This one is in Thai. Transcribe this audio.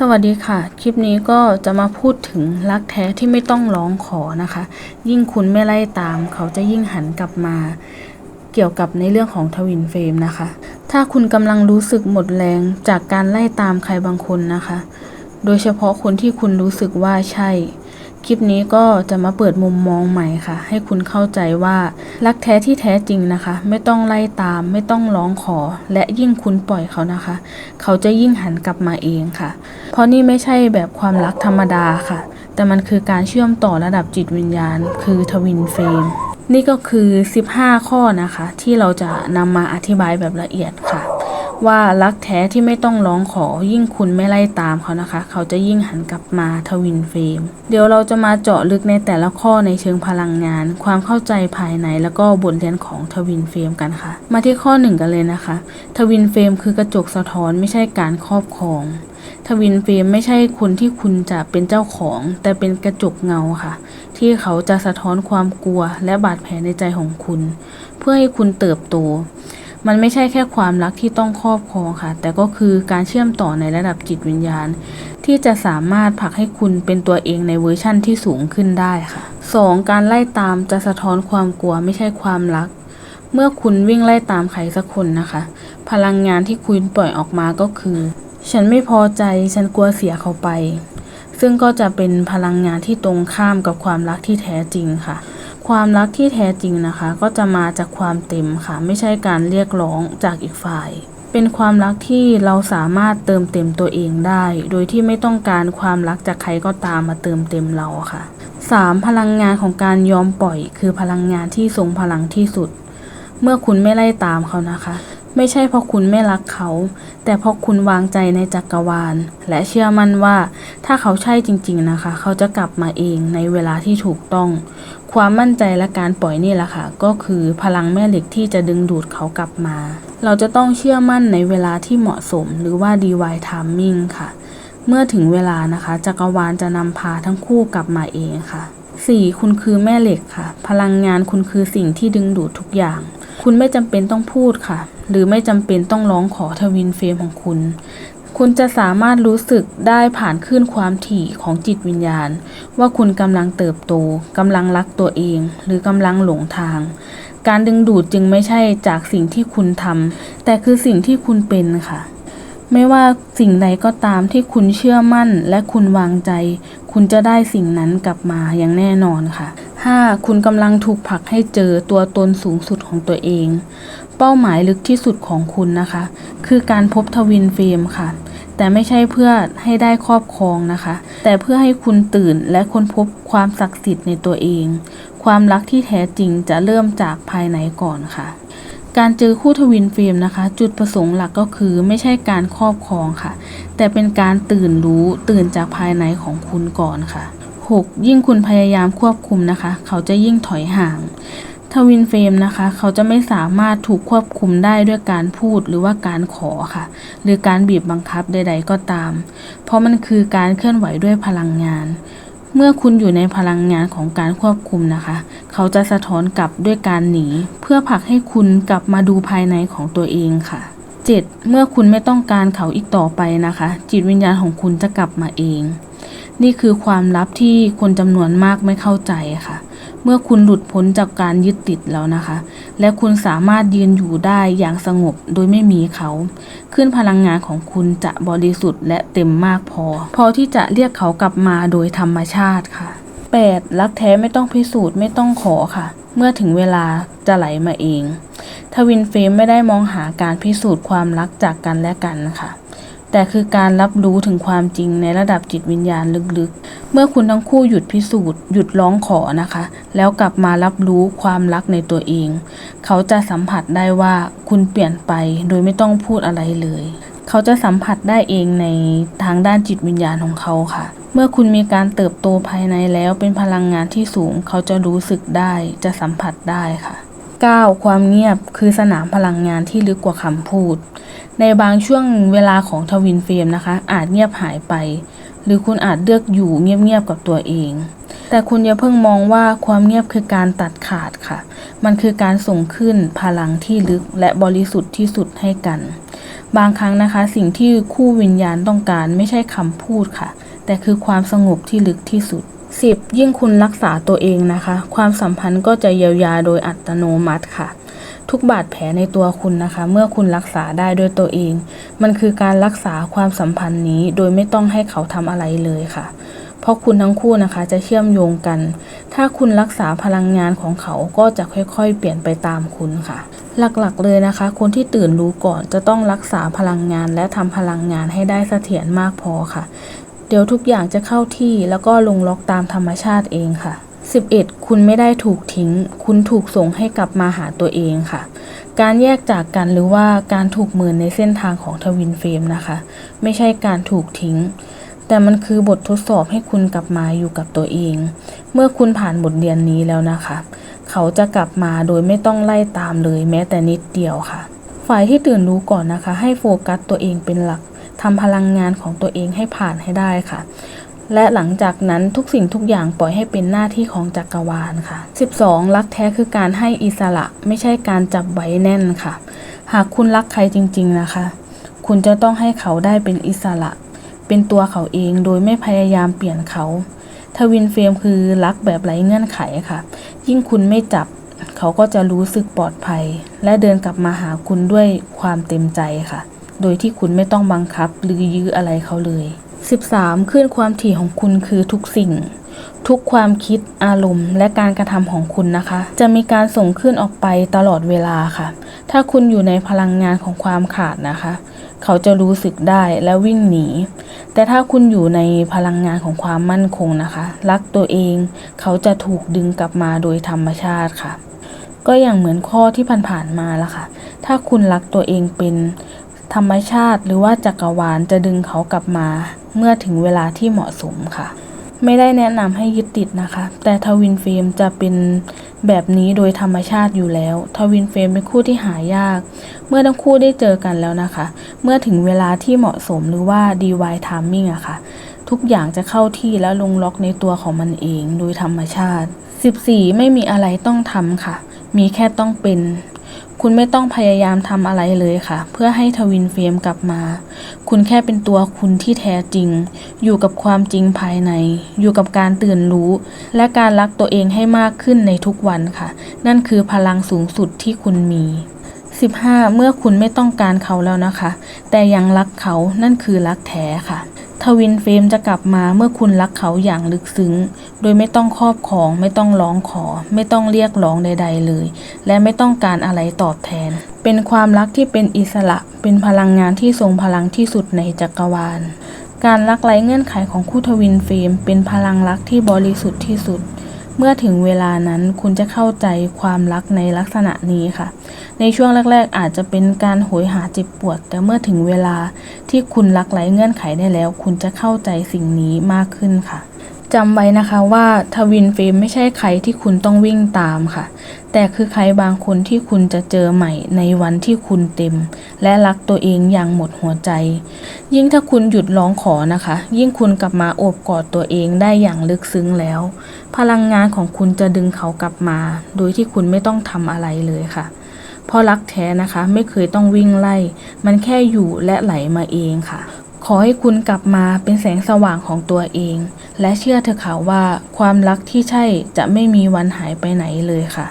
สวัสดีค่ะ คลิปนี้ก็จะมาพูดถึงรักแท้ที่ไม่ต้องร้องขอนะคะ ยิ่งคุณไม่ไล่ตาม เขาจะยิ่งหันกลับมา เกี่ยวกับในเรื่องของทวินเฟรมนะคะ ถ้าคุณกำลังรู้สึกหมดแรงจากการไล่ตามใครบางคนนะคะ โดยเฉพาะคนที่คุณรู้สึกว่าใช่ คลิปนี้ก็จะมาเปิดมุมมองใหม่ค่ะ ให้คุณเข้าใจว่ารักแท้ที่แท้จริงนะคะ ไม่ต้องไล่ตาม ไม่ต้องร้องขอ และยิ่งคุณปล่อยเขานะคะ เขาจะยิ่งหันกลับมาเองค่ะ เพราะนี่ไม่ใช่แบบความรักธรรมดาค่ะ แต่มันคือการเชื่อมต่อระดับจิตวิญญาณ คือทวินเฟรมนี่ก็คือ 15 ข้อนะคะ ที่เราจะนำมาอธิบายแบบละเอียดค่ะ ว่ารักแท้ที่ไม่ต้องร้องขอยิ่งคุณไม่ไล่ตามเขานะคะ เขาจะยิ่งหันกลับมาทวินเฟรมเดี๋ยวเราจะมาเจาะลึกในแต่ละข้อในเชิงพลังงาน ความเข้าใจภายในแล้วก็บทเรียนของทวินเฟรมกันค่ะ มาที่ข้อหนึ่งกันเลยนะคะทวินเฟรมคือกระจกสะท้อนไม่ใช่การครอบครองทวินเฟรมไม่ใช่คนที่คุณจะเป็นเจ้าของ แต่เป็นกระจกเงาค่ะ ที่เขาจะสะท้อนความกลัวและบาดแผลในใจของคุณ เพื่อให้คุณเติบโต มันไม่ใช่แค่ความรักที่ต้องครอบครองค่ะ แต่ก็คือการเชื่อมต่อในระดับจิตวิญญาณ ที่จะสามารถผลักให้คุณเป็นตัวเองในเวอร์ชั่นที่สูงขึ้นได้ค่ะ 2. การไล่ตามจะสะท้อนความกลัวไม่ใช่ความรัก เมื่อคุณวิ่งไล่ตามใครสักคนนะคะ พลังงานที่คุณปล่อยออกมาก็คือ ฉันไม่พอใจฉันกลัวเสียเขาไป ซึ่งก็จะเป็นพลังงานที่ตรงข้ามกับความรักที่แท้จริงค่ะ ความรักที่แท้จริงนะคะ ก็จะมาจากความเต็มค่ะ ไม่ใช่การเรียกร้องจากอีกฝ่าย เป็นความรักที่เราสามารถเติมเต็มตัวเองได้ โดยที่ไม่ต้องการความรักจากใครก็ตามมาเติมเต็มเราค่ะ 3. พลังงานของการยอมปล่อย คือพลังงานที่ทรงพลังที่สุด เมื่อคุณไม่ไล่ตามเขานะคะ ไม่ใช่เพราะคุณไม่รักเขา แต่เพราะคุณวางใจในจักรวาล และเชื่อมั่นว่า ถ้าเขาใช่จริง ๆนะคะ เขาจะกลับมาเองในเวลาที่ถูกต้อง ความมั่นใจและการปล่อยนี่แหละค่ะ ก็คือพลังแม่เหล็กที่จะดึงดูดเขากลับมา เราจะต้องเชื่อมั่นในเวลาที่เหมาะสม หรือว่า divine timing ค่ะ เมื่อถึงเวลานะคะจักรวาลจะนำพาทั้งคู่กลับมาเองค่ะ 4. คุณคือแม่เหล็กค่ะ พลังงานคุณคือสิ่งที่ดึงดูดทุกอย่าง คุณไม่จำเป็นต้องพูดค่ะ หรือไม่จำเป็นต้องร้องขอทวินเฟรมของคุณ คุณจะสามารถรู้สึกได้ผ่านคลื่นความถี่ของจิตวิญญาณ ว่าคุณกำลังเติบโตกำลังรักตัวเอง หรือกำลังหลงทาง การดึงดูดจึงไม่ใช่จากสิ่งที่คุณทำแต่คือสิ่งที่คุณเป็นค่ะ ไม่ว่าสิ่งใดก็ตามที่คุณเชื่อมั่นและคุณวางใจ คุณจะได้สิ่งนั้นกลับมาอย่างแน่นอนค่ะ 5. คุณกำลังถูกผลักให้เจอตัวตนสูงสุดของตัวเอง เป้าหมายลึกที่สุดของคุณนะคะ คือการพบทวินเฟรมค่ะ แต่ไม่ใช่เพื่อให้ได้ครอบครองนะคะ แต่เพื่อให้คุณตื่นและค้นพบความศักดิ์สิทธิ์ในตัวเอง ความรักที่แท้จริงจะเริ่มจากภายในก่อนค่ะการเจอคู่ทวินเฟรมนะคะ จุดประสงค์หลักก็คือไม่ใช่การครอบครองค่ะ แต่เป็นการตื่นรู้ตื่นจากภายในของคุณก่อนค่ะ 6. ยิ่งคุณพยายามควบคุมนะคะ เขาจะยิ่งถอยห่างทวินเฟรมนะคะ เขาจะไม่สามารถถูกควบคุมได้ด้วยการพูดหรือว่าการขอค่ะ หรือการบีบบังคับใด ๆ ก็ตาม เพราะมันคือการเคลื่อนไหวด้วยพลังงาน เมื่อคุณอยู่ในพลังงานของการควบคุมนะคะ เขาจะสะท้อนกลับด้วยการหนี เพื่อผลักให้คุณกลับมาดูภายในของตัวเองค่ะ 7. เมื่อคุณไม่ต้องการเขาอีกต่อไปนะคะ จิตวิญญาณของคุณจะกลับมาเอง นี่คือความลับที่คนจำนวนมากไม่เข้าใจค่ะ เมื่อคุณหลุดพ้นจากการยึดติดแล้วนะคะ และคุณสามารถยืนอยู่ได้อย่างสงบโดยไม่มีเขา ขึ้นพลังงานของคุณจะบริสุทธิ์และเต็มมากพอ พอที่จะเรียกเขากลับมาโดยธรรมชาติค่ะ 8. รักแท้ไม่ต้องพิสูจน์ไม่ต้องขอค่ะ เมื่อถึงเวลาจะไหลมาเอง ทวินเฟมไม่ได้มองหาการพิสูจน์ความรักจากกันและกันค่ะ แต่คือการรับรู้ถึงความจริงในระดับจิตวิญญาณลึกๆ เมื่อคุณทั้งคู่หยุดพิสูจน์หยุดร้องขอนะคะ แล้วกลับมารับรู้ความรักในตัวเอง เขาจะสัมผัสได้ว่าคุณเปลี่ยนไปโดยไม่ต้องพูดอะไรเลย เขาจะสัมผัสได้เองในทางด้านจิตวิญญาณของเขาค่ะ เมื่อคุณมีการเติบโตภายในแล้วเป็นพลังงานที่สูง เขาจะรู้สึกได้จะสัมผัสได้ค่ะ 9. ความเงียบคือสนามพลังงานที่ลึกกว่าคำพูด ในบางช่วงเวลาของทวินเฟรมนะคะ อาจเงียบหายไป หรือคุณอาจเลือกอยู่เงียบๆกับตัวเอง แต่คุณอย่าเพิ่งมองว่าความเงียบคือการตัดขาดค่ะ มันคือการส่งขึ้นพลังที่ลึกและบริสุทธิ์ที่สุดให้กัน บางครั้งนะคะ สิ่งที่คู่วิญญาณต้องการไม่ใช่คำพูดค่ะ แต่คือความสงบที่ลึกที่สุด 10. ยิ่งคุณรักษาตัวเองนะคะ ความสัมพันธ์ก็จะเยียวยาโดยอัตโนมัติค่ะ ทุกบาดแผลในตัวคุณนะคะ เมื่อคุณรักษาได้ด้วยตัวเอง มันคือการรักษาความสัมพันธ์นี้โดยไม่ต้องให้เขาทำอะไรเลยค่ะ เพราะคุณทั้งคู่นะคะจะเชื่อมโยงกัน ถ้าคุณรักษาพลังงานของเขาก็จะค่อยๆ เปลี่ยนไปตามคุณค่ะ หลักๆเลยนะคะ คนที่ตื่นรู้ก่อนจะต้องรักษาพลังงานและทำพลังงานให้ได้เสถียรมากพอค่ะ เดี๋ยวทุกอย่างจะเข้าที่แล้วก็ลงล็อกตามธรรมชาติเองค่ะ 11. คุณไม่ได้ถูกทิ้ง คุณถูกส่งให้กลับมาหาตัวเองค่ะ การแยกจากกันหรือว่าการถูกเมินในเส้นทางของทวินเฟรมนะคะ ไม่ใช่การถูกทิ้ง แต่มันคือบททดสอบให้คุณกลับมาอยู่กับตัวเอง เมื่อคุณผ่านบทเรียนนี้แล้วนะคะ เขาจะกลับมาโดยไม่ต้องไล่ตามเลยแม้แต่นิดเดียวค่ะ ฝ่ายที่ตื่นรู้ก่อนนะคะ ให้โฟกัสตัวเองเป็นหลัก ทำพลังงานของตัวเองให้ผ่านให้ได้ค่ะ และหลังจากนั้นทุกสิ่งทุกอย่างปล่อยให้เป็นหน้าที่ของจักรวาลค่ะ 12. รักแท้คือการให้อิสระไม่ใช่การจับไว้แน่นค่ะ หากคุณรักใครจริง ๆนะคะ คุณจะต้องให้เขาได้เป็นอิสระ เป็นตัวเขาเองโดยไม่พยายามเปลี่ยนเขาทวินเฟรมคือรักแบบไร้เงื่อนไขค่ะ ยิ่งคุณไม่จับเขาก็จะรู้สึกปลอดภัย และเดินกลับมาหาคุณด้วยความเต็มใจค่ะ โดยที่คุณไม่ต้องบังคับหรือยื้ออะไรเขาเลย 13. ขึ้นความถี่ของคุณคือทุกสิ่ง ทุกความคิดอารมณ์ และการกระทำของคุณนะคะ จะมีการส่งขึ้นออกไปตลอดเวลาค่ะ ถ้าคุณอยู่ในพลังงานของความขาดนะคะ เขาจะรู้สึกได้และวิ่งหนี แต่ถ้าคุณอยู่ในพลังงานของความมั่นคงนะคะ รักตัวเอง เขาจะถูกดึงกลับมาโดยธรรมชาติค่ะ ก็อย่างเหมือนข้อที่ผ่านๆมาละค่ะ ถ้าคุณรักตัวเองเป็น ธรรมชาติหรือว่าจักรวาลจะดึงเขากลับมา เมื่อถึงเวลาที่เหมาะสมค่ะ ไม่ได้แนะนำให้ยึดติดนะคะ แต่ทวินเฟรมจะเป็นแบบนี้โดยธรรมชาติอยู่แล้ว ทวินเฟรมเป็นคู่ที่หายาก เมื่อทั้งคู่ได้เจอกันแล้วนะคะ เมื่อถึงเวลาที่เหมาะสมหรือว่า DY timing อะค่ะ ทุกอย่างจะเข้าที่และลงล็อกในตัวของมันเองโดยธรรมชาติ 14 ไม่มีอะไรต้องทำค่ะ มีแค่ต้องเป็น คุณไม่ต้องพยายามทำอะไรเลยค่ะ เพื่อให้ทวินเฟรมกลับมา คุณแค่เป็นตัวคุณที่แท้จริง อยู่กับความจริงภายใน อยู่กับการตื่นรู้ และการรักตัวเองให้มากขึ้นในทุกวันค่ะ นั่นคือพลังสูงสุดที่คุณมี 15 เมื่อคุณไม่ต้องการเขาแล้วนะคะ แต่ยังรักเขานั่นคือรักแท้ค่ะทวินเฟรมจะกลับมาเมื่อคุณรักเขาอย่างลึกซึ้ง โดยไม่ต้องครอบครอง ไม่ต้องร้องขอ ไม่ต้องเรียกร้องใด ๆ เลย และไม่ต้องการอะไรตอบแทน เป็นความรักที่เป็นอิสระ เป็นพลังงานที่ทรงพลังที่สุดในจักรวาล การรักไร้เงื่อนไขของคู่ทวินเฟรมเป็นพลังรักที่บริสุทธิ์ที่สุด เมื่อถึงเวลานั้นคุณจะเข้าใจความรักในลักษณะนี้ค่ะ ในช่วงแรก ๆ อาจจะเป็นการโหยหาเจ็บปวด แต่เมื่อถึงเวลาที่คุณรักไร้เงื่อนไขได้แล้ว คุณจะเข้าใจสิ่งนี้มากขึ้นค่ะ จำไว้นะคะว่าทวินเฟรมไม่ใช่ใครที่คุณต้องวิ่งตามค่ะ แต่คือใครบางคนที่คุณจะเจอใหม่ในวันที่คุณเต็ม และรักตัวเองอย่างหมดหัวใจ ยิ่งถ้าคุณหยุดร้องขอนะคะ ยิ่งคุณกลับมาโอบกอดตัวเองได้อย่างลึกซึ้งแล้ว พลังงานของคุณจะดึงเขากลับมา โดยที่คุณไม่ต้องทำอะไรเลยค่ะเพราะรักแท้นะคะไม่เคยต้องวิ่งไล่ มันแค่อยู่และไหลมาเองค่ะ ขอให้คุณกลับมาเป็นแสงสว่างของตัวเอง และเชื่อเถอะค่ะว่าความรักที่ใช่จะไม่มีวันหายไปไหนเลยค่ะ